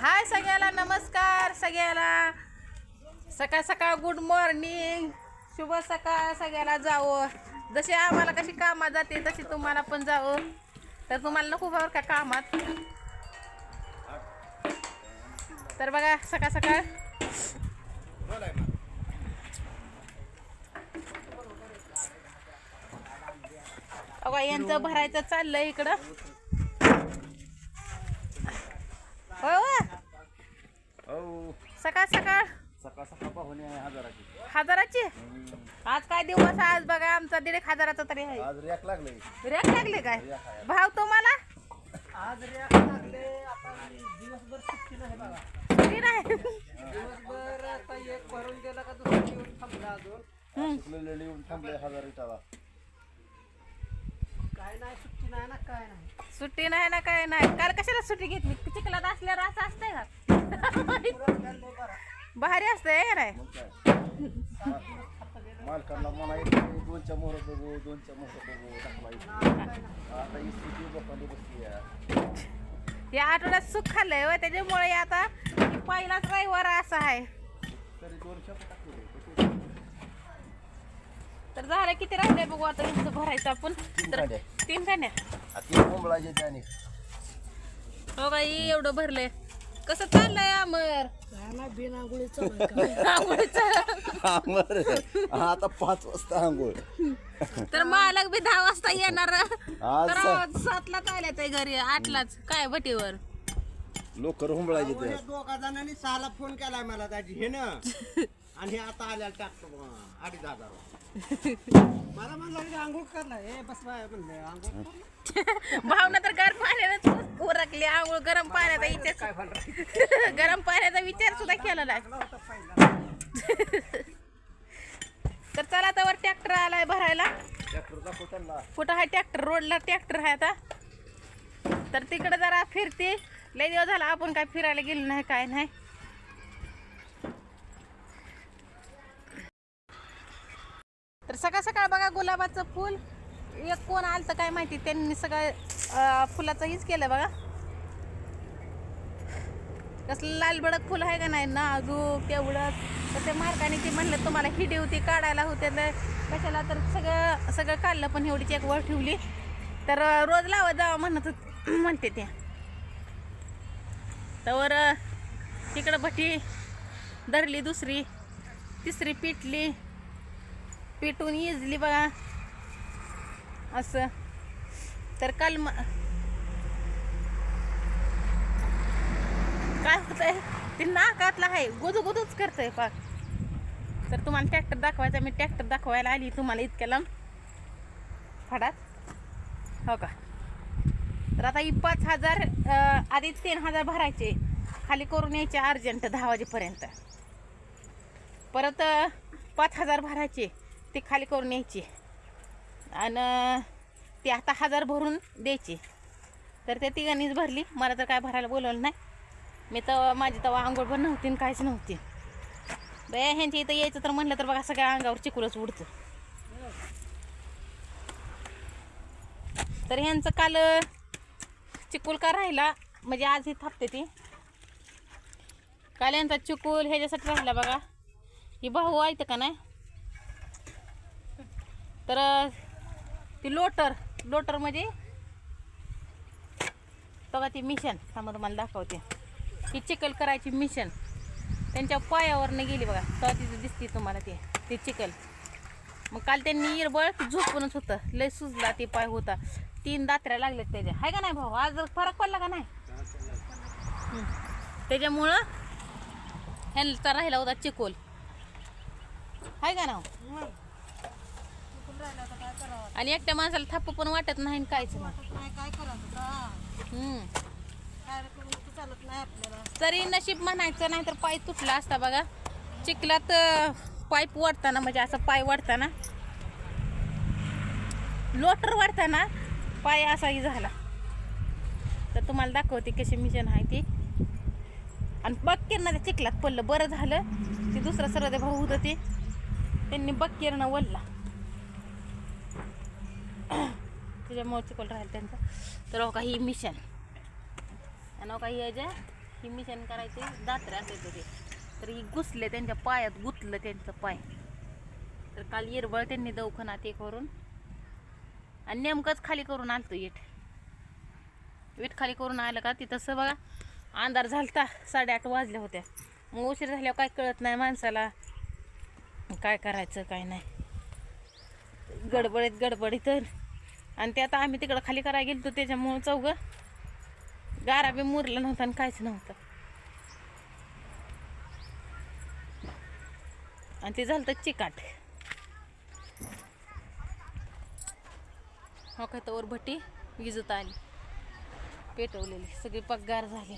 हाय सगळ्याला नमस्कार सगळ्याला. सकाळ सकाळ गुड मॉर्निंग शुभ सकाळ सगळ्याला जावं. जशी आम्हाला कशी कामात जाते तशी तुम्हाला पण जावं. तर तुम्हाला नको बरं का कामात? तर बघा सकाळ सकाळ. अगं यांचं भरायचं चाललंय इकडं होय होय. हो सकाळ सकाळ? सकाळ सकाळ पाहुणे आहे हजाराची. हजाराची? आज काय दिवस आहे? आज बघा आमचा दीड एक हजाराचा तरी आहे. आज रॅक लागले. रेट लागले काय? भाव तुम्हाला? आज रेट लागले आता दिवसभर सुट्टी नाही बघा. सुट्टी नाही दिवसभर आता एक भरून गेला का दुसरा येऊन थांबला अजून. हम्म. सुकलेले येऊन थांबले हजार इटाला काय नाही सुट्टी नाही ना काय नाही. सुट्टी नाही ना काय नाही. काल कशाला सुट्टी घेतली? चिखलात असल्यावर असं असतंय का? भारी असतंय हे नाही मालकांना मला बघू बघू टाकला इथे. आता स्थिती बघाली बसली आहे. या आठवड्यात सुख खाल्लंय व त्याच्यामुळे आता पहिलाच रविवार असा आहे. तरी टाकले झालं किती राहिले बघू आता यांचं भरायचं आपण. तीन तर कांड्या. तीन तीन कोंबळाचे त्याने. हो बाई एवढं भरलंय. कसं चाललंय अमर? काय नाही बिन आंघोळीचं. आता पाच वाजता आंघोळ. तर मालक बी दहा वाजता येणार. आज तर सातलाच आल्या ते घरी आठलाच. काय भटीवर? लोकर हुंबळाचे ते. दोघा जणांनी सहाला फोन केलाय मला त्याची हे ना. आणि हे आता आल्या टाकतो अडीच हजार मला म्हणलं की आंघोळ करणार हे बस बाय. म्हणलं आंघोळ कर. भावना तर गार पाण्यानं उरकली आंघोळ गरम पाण्याचा विचार गरम पाण्याचा विचार सुद्धा केला नाही. होता पहिला तर चला तर ट्रॅक्टर आलाय भरायला. कुठं आहे ट्रॅक्टर? रोडला ट्रॅक्टर आहे आता. तर तिकडे जरा फिरते. लय दिवस झाला आपण काय फिरायला गेलो नाही काय नाही. तर सकाळ सकाळ बघा गुलाबाचं फुल. एक कोण आलं तर काय माहिती? त्यांनी सगळं फुलाचं हीच केलं बघा. कसलं लालबडक फुल आहे का नाही? ना अजून तेवढंच. तर ते मार्काने ती म्हणलं तुम्हाला हिडी होती काढायला होते तर कशाला तर सगळं सगळं काढलं पण एवढीच एक वर ठेवली. तर रोज लावत जावं म्हणत म्हणते ते. तर तिकडं भटी धरली दुसरी तिसरी पिटली. पिटून इजली बघा. असं. तर काल म काय होतंय? ते नाकातला आहे. गुदू करत आहे पाक. तर तुम्हाला ट्रॅक्टर दाखवायचा मी ट्रॅक्टर दाखवायला आली तुम्हाला इतक्या लांब फडात. हो का? तर आता ही पाच हजार आधी तीन हजार भरायचे. खाली करून यायचे अर्जंट दहा वाजेपर्यंत. परत पाच हजार भरायचे. ते खाली करून यायचे. आणि ते आता हजार भरून द्यायची. तर त्या तिघांनीच भरली. मला तर काय भरायला बोलवलं नाही. मी तर माझी तवा आंघोळ पण नव्हती आणि काहीच नव्हती. बया ह्यांच्या इथं यायचं तर म्हणलं तर बघा सगळ्या अंगावर चिकुलच उडतं. तर ह्यांचं काल चिकूल का राहिला? म्हणजे आज ही थापते ती. काल यांचा चिकूल ह्याच्यासाठी राहिला बघा. ही भाऊ ऐकतं का नाही? तर ती लोटर लोटर म्हणजे बघा ती मिशन थांबा तुम्हाला दाखवते. ही चिकल करायची मिशन त्यांच्या पायावरनं गेली बघा. तेव्हा तिथं दिसते तुम्हाला ते. ती चिकल मग काल त्यांनी इरबळ झोपूनच होतं. लय सुजला ते पाय होता. तीन दात्र्या लागल्यात त्याच्या. आहे का नाही भाऊ? आज फरक पडला का नाही? त्याच्यामुळं ह्यांचा राहिला होता चिकोल आहे का ना आणि एकट्या माणसाला थाप पण वाटत नाही आणि काहीच नाही. नाही काय करायचं का हम्म. काय करून तर चालत नाही आपल्याला. तरी नशीब म्हणायचं नाही तर पाय तुटला असता बघा. चिखलात अं, पाईप वाढताना म्हणजे असं पाय वाढताना. लोटर वाढताना पाय असाही झाला. तर तुम्हाला दाखवते कशी मिशन आहे ती. आणि बक्कीरनं त्या चिखलात पडलं बरं झालं. ते दुसरं सरळ ते भाऊ होतं ते. त्यांनी बक्कीरनं वळला त्याच्यामुळे चिखल राहील त्यांचा. तर हो का ही मिशन. आणि हो का ही याच्या ही मिशन करायचे दात्रे असायचं ते. तर ही घुसले त्यांच्या पायात गुतलं त्यांचं पाय. तर काल इरबळ त्यांनी दवाखान्यात ते करून आणि नेमकंच खाली करून आलतो येठ. वीट खाली करून आलं का तिथं असं बघा अंधार झालता साडेआठ वाजल्या होत्या. मग उशीर झाल्यावर काय कळत नाही माणसाला. काय करायचं काय नाही. गडबडीत गडबडीत. आणि ते आता आम्ही तिकडं खाली करायला गेलतो त्याच्यामुळं चौघं. गारा बी मुरलं नव्हतं आणि काहीच नव्हतं. आणि ते झालं तर चिकाट. हो काय तर भट्टी विजत आली. पेटवलेली सगळी पगार झाली.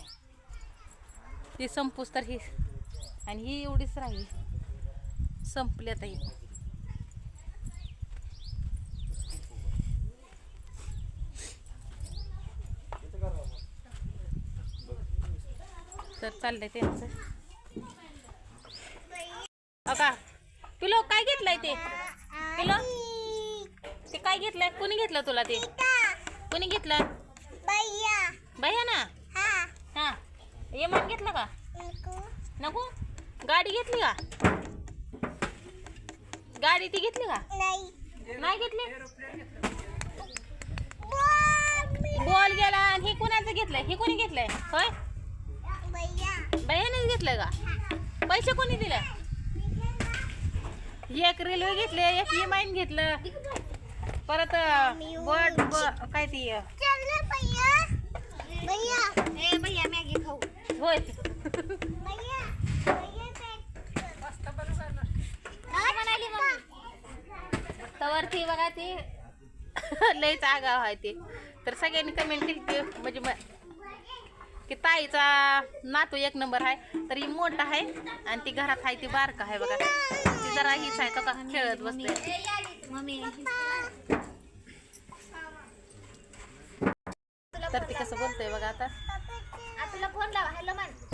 ती संपूस तर ही. आणि ही एवढीच राहिली. संपली आता ही. तर चाललंय त्यांचं. अका पिलो काय घेतलंय ते? पिलो ते काय घेतलंय? कोणी घेतलं तुला ते? कोणी घेतलं? भैया ना? हा. येमान घेतलं का? नको? गाडी घेतली का? गाडी ती घेतली का? नाही घेतली? बॉल गेला आणि हे कोणाचं घेतलंय? हे कोणी घेतलंय? होय? भैयानेच घेतलंय का? पैसे कोणी दिले? एक रेल्वे घेतले एक इमाईन घेतलं. परत बट ब- काय ती? होय. तर ती बघा ती. लयच आगाव आहे ते. तर सगळ्यांनी कमेंट केली ते. म्हणजे की ताईचा नातू एक नंबर आहे तर ही मोठा आहे आणि ती घरात आहे ती बारका आहे बघा. ती जरा हीच आहे तो का खेळत बसते तर ती कसं बोलतोय बघा आता. तुला फोन लावा हॅलो मन.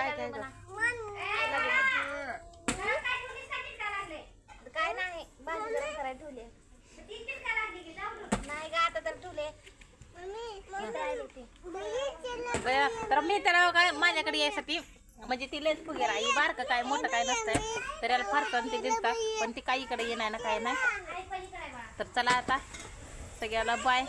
काय. काय नाही भाजी गरम करायला ठेवले. नाही का आता तर ठेवले. तर मी त्याला काय माझ्याकडे यायसाठी म्हणजे ती लयच फुगेर आहे बारकं काय मोठं काय नसतंय. तर याला फारकन ते दिसतात पण ती काहीकडे येणार ना काय नाही. तर चला आता. सगळ्याला बाय